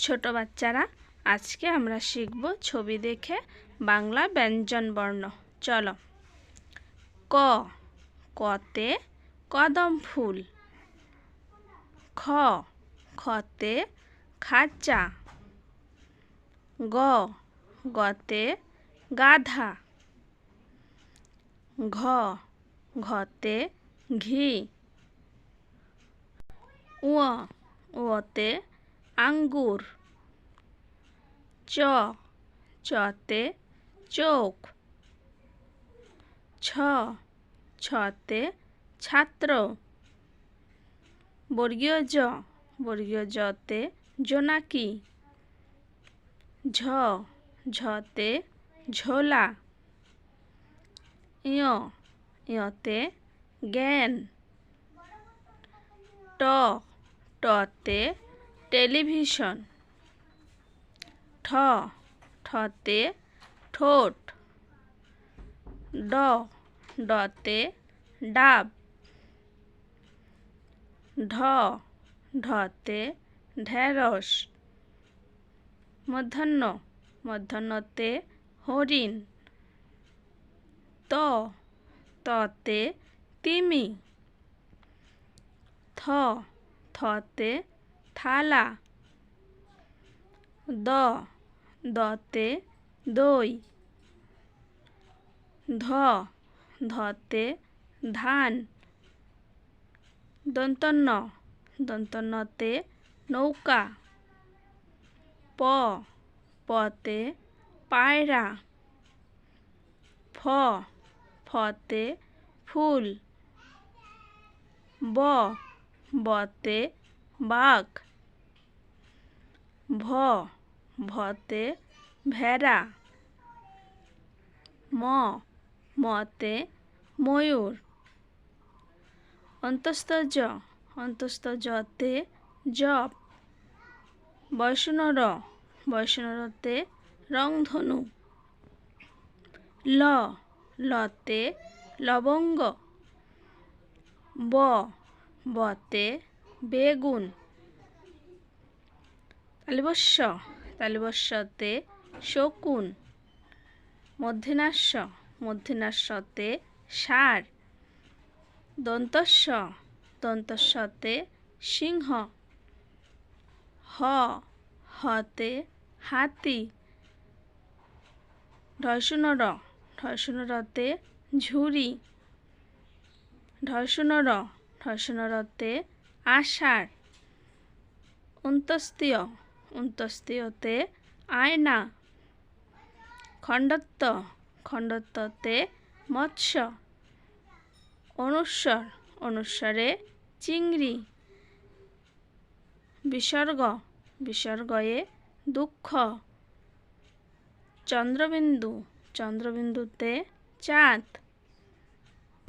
ছোট বাচ্চারা, আজকে আমরা শিখব ছবি দেখে বাংলা ব্যঞ্জন বর্ণ। চলো। ক, কতে কদম ফুল। খ, খতে খাঁচা। গ, গতে গাধা। ঘ, ঘতে ঘি। উ ওতে আঙ্গুর। চ চতে চোখ। ছ, ছতে ছাত্র। বর্গীয় জ, বর্গীয় জতে জোনাকি। ঝ, ঝতে ঝোলা। ইয় ইয়তে জ্ঞান। ট, টতে টেলিভিশন। ঠ, ঠতে ঠোঁট। ড, ডতে ডাব। ঢ, ঢতে ঢেঁড়স। মধ্যাহ্ন, মধ্যাহ্নতে হরিণ। ত, ততে তিমি। থ, থতে থালা। দ। দতে দই। ধ। ধতে ধান। দন্তন্য। দন্তন্যতে নৌকা। প। পতে পায়রা। ফ। ফতে ফুল। ব। বতে বাঘ। ভ, ভতে ভেড়া। ম, মতে ময়ূর। অন্তস্থ জ, অন্তস্থ জতে জপ। বৈষ্ণর, বৈষ্ণরতে রংধনু। ল, লতে লবঙ্গ। ব, বতে বেগুন। তালিবস্য। তালিবস্যতে শকুন। মধ্যিনাস্য। মধ্যিনাস্যতে সার দন্তস্য। দন্তস্যতে সিংহ। হ। হতে হাতি। ঢসুনর ঢসুনরতে ঝুরি ঢসুনর ঢসুনরতে আষাঢ় অন্তস্তীয় অন্তস্তীয়তে আয়না, খণ্ডত্ব, খণ্ডত্বতে মৎস্য, অনুস্বর, অনুস্বরে চিংড়ি, বিসর্গ, বিসর্গয়ে দুঃখ, চন্দ্রবিন্দু, চন্দ্রবিন্দুতে চাঁদ